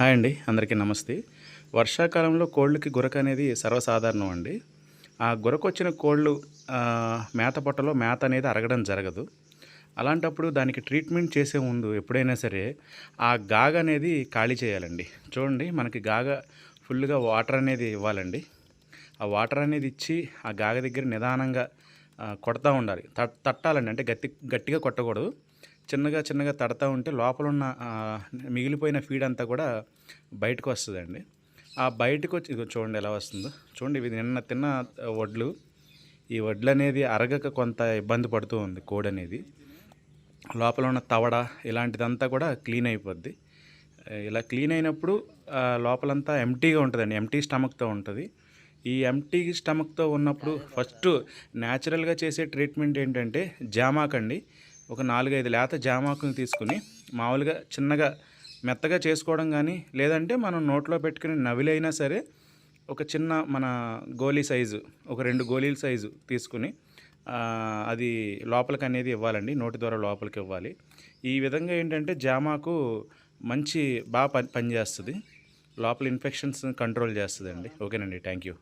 Hi అండి అందరికీ నమస్తే. వర్షాకాలంలో కోళ్ళకి గురక అనేది సర్వసాధారణం అండి. ఆ గురకొచ్చిన కోళ్ళు మేత పొట్టలో మేత అనేది అరగడం జరగదు. అలాంటప్పుడు దానికి ట్రీట్మెంట్ చేసే ముందు ఎప్పుడైనా సరే ఆ గాగ అనేది ఖాళీ చేయాలండి. చూడండి మనకి గాగ ఫుల్గా వాటర్ అనేది ఇవ్వాలండి. ఆ వాటర్ అనేది ఇచ్చి ఆ గాగ దగ్గర నిదానంగా కొడతా ఉండాలి. తట్ తట్టాలండి అంటే గట్టి గట్టిగా కొట్టకూడదు. చిన్నగా చిన్నగా తడతా ఉంటే లోపల ఉన్న మిగిలిపోయిన ఫీడ్ అంతా కూడా బయటకు వస్తుందండి. ఆ బయటకు వచ్చి చూడండి ఎలా వస్తుందో. చూడండి ఇది నిన్న తిన్న వడ్లు. ఈ వడ్లు అనేది అరగక కొంత ఇబ్బంది పడుతూ ఉంది కోడి అనేది. లోపల ఉన్న తవడ ఇలాంటిదంతా కూడా క్లీన్ అయిపోద్ది. ఇలా క్లీన్ అయినప్పుడు లోపలంతా ఎంటీగా ఉంటుందండి. ఎంటీ స్టమక్తో ఉంటుంది. ఈ ఎంటీ స్టమక్తో ఉన్నప్పుడు ఫస్ట్ న్యాచురల్గా చేసే ట్రీట్మెంట్ ఏంటంటే జామాకండి. ఒక నాలుగైదు లేత జామాకుని తీసుకుని మామూలుగా చిన్నగా మెత్తగా చేసుకోవడం కానీ లేదంటే మనం నోట్లో పెట్టుకుని నవిలైనా సరే ఒక చిన్న మన గోలీ సైజు ఒక రెండు గోళీల సైజు తీసుకుని అది లోపలికి అనేది ఇవ్వాలండి నోటి ద్వారా లోపలికి ఇవ్వాలి. ఈ విధంగా ఏంటంటే జామాకు మంచి బాగా పని పనిచేస్తుంది లోపల ఇన్ఫెక్షన్స్ కంట్రోల్ చేస్తుందండి. ఓకేనండి థ్యాంక్ యూ.